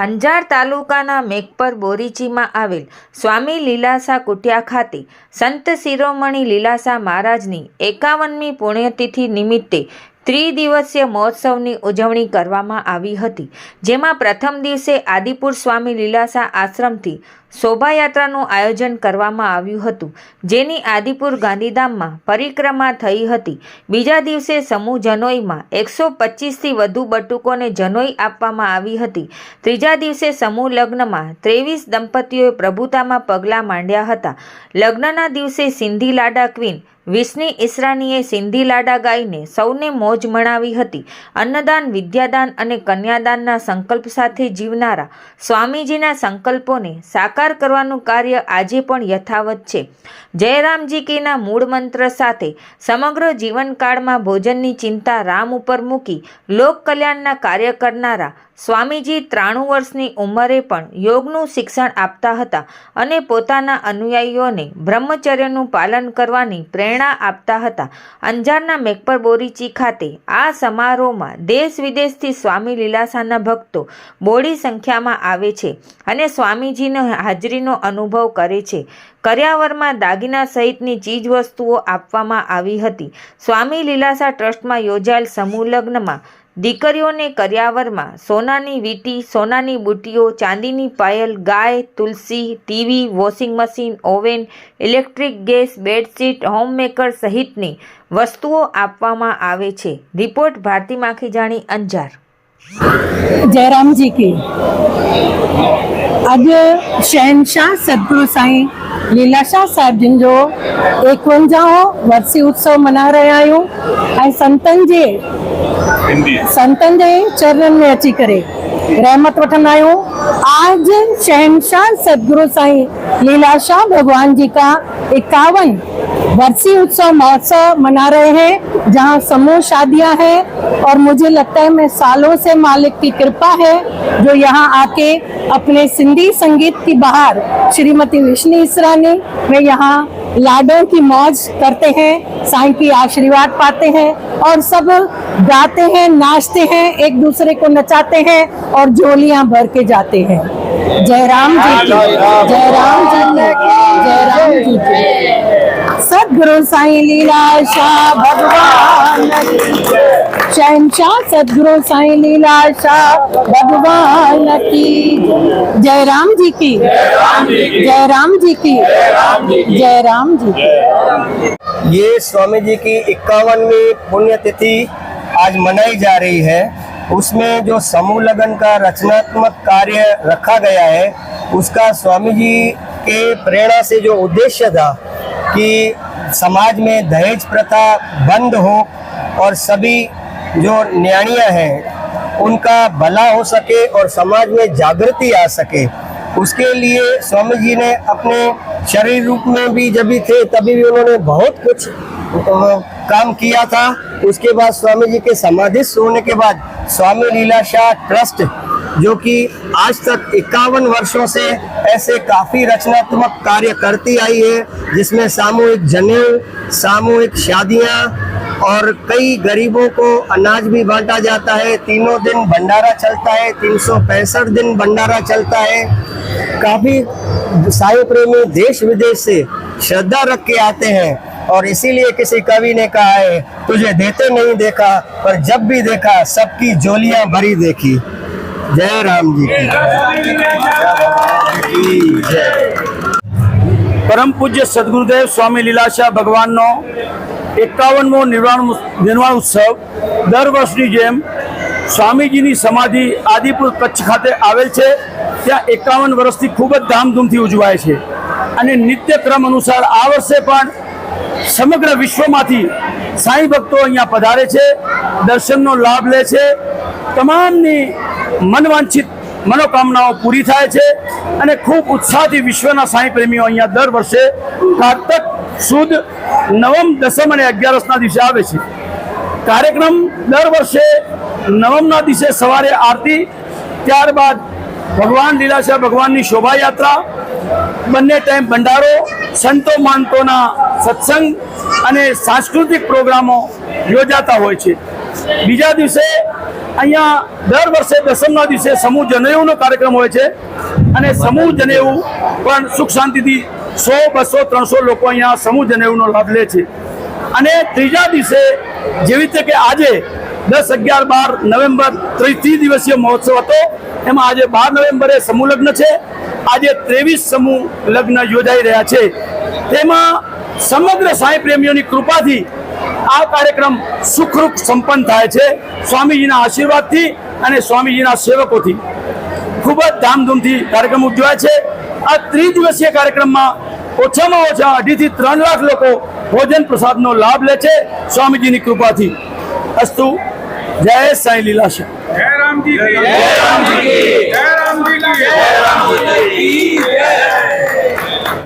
અંજાર તાલુકાના મેઘપર બોરીચીમાં આવેલ સ્વામી લીલાસા કુટિયા ખાતે સંત શિરોમણી લીલાસા મહારાજની એકાવનમી પુણ્યતિથિ નિમિત્તે ત્રિદિવસીય મહોત્સવની ઉજવણી કરવામાં આવી હતી, જેમાં પ્રથમ દિવસે આદિપુર સ્વામી લીલાસા આશ્રમથી શોભાયાત્રાનું આયોજન કરવામાં આવ્યું હતું, જેની આદિપુર ગાંધીધામમાં પરિક્રમા થઈ હતી. બીજા દિવસે સમૂહ જનોઈમાં એકસો પચીસથી વધુ બટુકોને જનોઈ આપવામાં આવી હતી. ત્રીજા દિવસે સમૂહ લગ્નમાં ત્રેવીસ દંપતીઓએ પ્રભુતામાં પગલાં માંડ્યા હતા. લગ્નના દિવસે સિંધી લાડા ક્વીન વિષ્ણી ઈસરાનીએ સિંધી લાડા ગાઈને સૌને મોજ મણાવી હતી. અન્નદાન, વિદ્યાદાન અને કન્યાદાનના સંકલ્પ સાથે જીવનારા સ્વામીજીના સંકલ્પોને સાકાર કરવાનું કાર્ય આજે પણ યથાવત છે. જયરામજી કેના મૂળ મંત્ર સાથે સમગ્ર જીવનકાળમાં ભોજનની ચિંતા રામ ઉપર મૂકી લોક કલ્યાણના કાર્ય કરનારા સ્વામીજી ત્રાણું વર્ષની ઉંમરે પણ યોગનું શિક્ષણ આપતા હતા અને પોતાના અનુયાયીઓને બ્રહ્મચર્યનું પાલન કરવાની પ્રેરણા આપતા હતા. અંજારના મેકપર બોરીચી ખાતે આ સમારોહમાં દેશ વિદેશથી સ્વામી લીલાસાના ભક્તો બોડી સંખ્યામાં આવે છે અને સ્વામીજીનો હાજરીનો અનુભવ કરે છે. કર્યાવરમાં દાગીના સહિતની ચીજવસ્તુઓ આપવામાં આવી હતી. સ્વામી લીલાસા ટ્રસ્ટમાં યોજાયેલ સમૂહ લગ્નમાં દીકરીઓને કર્યાવરમાં સોનાની વીંટી સોનાની બુટીઓ ચાંદીની પાયલ ગાય તુલસી TV washing machine oven electric gas bedsheet homemaker સહિતની વસ્તુઓ આપવામાં આવે છે રિપોર્ટ ભારતી માખીજાણી અંજાર जयराम जी की अॼु शहनशाह सतगुरु साईं लीलाशाह साहिब जिन जो एकवंजाहो वर्सी उत्सव मना रहिया आहियूं ऐं संतनि जे संतनि जे चरणनि में अची करे रहमत वठंदा आहियूं। आज शहनशाह सतगुरु साईं लीलाशाह भगवान जी का इक्यावन वर्षीय उत्सव महोत्सव मना रहे हैं, जहाँ समूह शादियाँ हैं और मुझे लगता है मैं सालों से मालिक की कृपा है जो यहाँ आके अपने सिंधी संगीत की बहार श्रीमती विष्णु इसरानी मैं यहाँ लाडों की मौज करते हैं साईं की आशीर्वाद पाते हैं और सब गाते हैं नाचते हैं एक दूसरे को नचाते हैं और झोलियाँ भर के जाते हैं। जय राम जी की जय राम। जी की जय राम जी की। सदगुरु साई लीला शाह भगवान। शहनशाह सदगुरु साईं लीला शाह, भगवान की जय। राम जी की। जय राम जी की। जय राम जी ये स्वामी जी की इक्यावनवी पुण्यतिथि आज मनाई जा रही है। उसमें जो समूह लगन का रचनात्मक कार्य रखा गया है, उसका स्वामी जी के प्रेरणा से जो उद्देश्य था कि समाज में दहेज प्रथा बंद हो और सभी जो न्याणियाँ हैं, उनका भला हो सके और समाज में जागृति आ सके। उसके लिए स्वामी जी ने अपने शरीर रूप में भी जब भी थे, तभी भी उन्होंने बहुत कुछ काम किया था। उसके बाद स्वामी जी के समाधिस्थ होने के बाद स्वामी लीला शाह ट्रस्ट, जो कि आज तक इक्यावन वर्षों से ऐसे काफ़ी रचनात्मक कार्य करती आई है, जिसमें सामूहिक जनेऊ, सामूहिक शादियाँ और कई गरीबों को अनाज भी बांटा जाता है। तीनों दिन भंडारा चलता है, तीन सौ पैंसठ दिन भंडारा चलता है। काफ़ी साई प्रेमी देश विदेश से श्रद्धा रख के आते हैं और इसीलिए किसी कवि ने कहा है, तुझे देते नहीं देखा, पर जब भी देखा, सबकी जोलियाँ भरी देखी। जय राम जी की। जय परम पूज्य सदगुरुदेव स्वामी लीलाशाह भगवान नो એકાવનમો નિર્વાણ નિર્વાણ ઉત્સવ દર વર્ષની જેમ સ્વામીજીની સમાધિ આદિપુર કચ્છ ખાતે આવેલ છે. ત્યાં એકાવન વર્ષથી ખૂબ જ ધામધૂમથી ઉજવાય છે. અને નિત્યક્રમ અનુસાર આ વર્ષે પણ સમગ્ર વિશ્વમાંથી સાંઈ ભક્તો અહીંયા પધારે છે, દર્શનનો લાભ લે છે. તમામની મનવાંછિત મનોકામનાઓ પૂરી થાય છે અને ખૂબ ઉત્સાહથી વિશ્વના સાંઈ પ્રેમીઓ અહીંયા દર વર્ષે કારતક સુદ નવમ દસમ અને અગિયારસના દિવસે આવે છે. કાર્યક્રમ દર વર્ષે નવમના દિવસે સવારે આરતી, ત્યારબાદ ભગવાન લીલાશા ભગવાનની શોભાયાત્રા, બંને ટાઈમ ભંડારો, સંતો માનતોના સત્સંગ અને સાંસ્કૃતિક પ્રોગ્રામો યોજાતા હોય છે. બીજા દિવસે અહીંયા દર વર્ષે દસમના દિવસે સમૂહ જનેવનો કાર્યક્રમ હોય છે અને સમૂહ જનેવું પણ સુખ શાંતિથી સો, બસો, ત્રણસો લોકો અહીંયા સમૂહ જનેવનો લાભ લે છે. અને ત્રીજા દિવસે જેવી રીતે કે આજે દસ અગિયાર બાર નવેમ્બર ત્રીસ દિવસીય મહોત્સવ હતો, એમાં આજે બાર નવેમ્બરે સમૂહ લગ્ન છે. આજે ત્રેવીસ સમૂહ લગ્ન યોજાઈ રહ્યા છે. તેમાં સમગ્ર સાંઈ પ્રેમીઓની કૃપાથી આ કાર્યક્રમ સુખરૂપ સંપન્ન થાય છે સ્વામીજીના આશીર્વાદથી અને સ્વામીજીના સેવકોથી. ખૂબ જ ધામધૂમથી કાર્યક્રમ ઉજવાય છે. આ ત્રિદિવસીય કાર્યક્રમમાં ઓછામાં ઓછા અઢીથી ત્રણ લાખ લોકો ભોજન પ્રસાદનો લાભ લે છે સ્વામીજીની કૃપાથી. અસ્તુ જય સાંઈ લીલાશા જય રામજી જય. રામજી જય રામજી જય. રામજી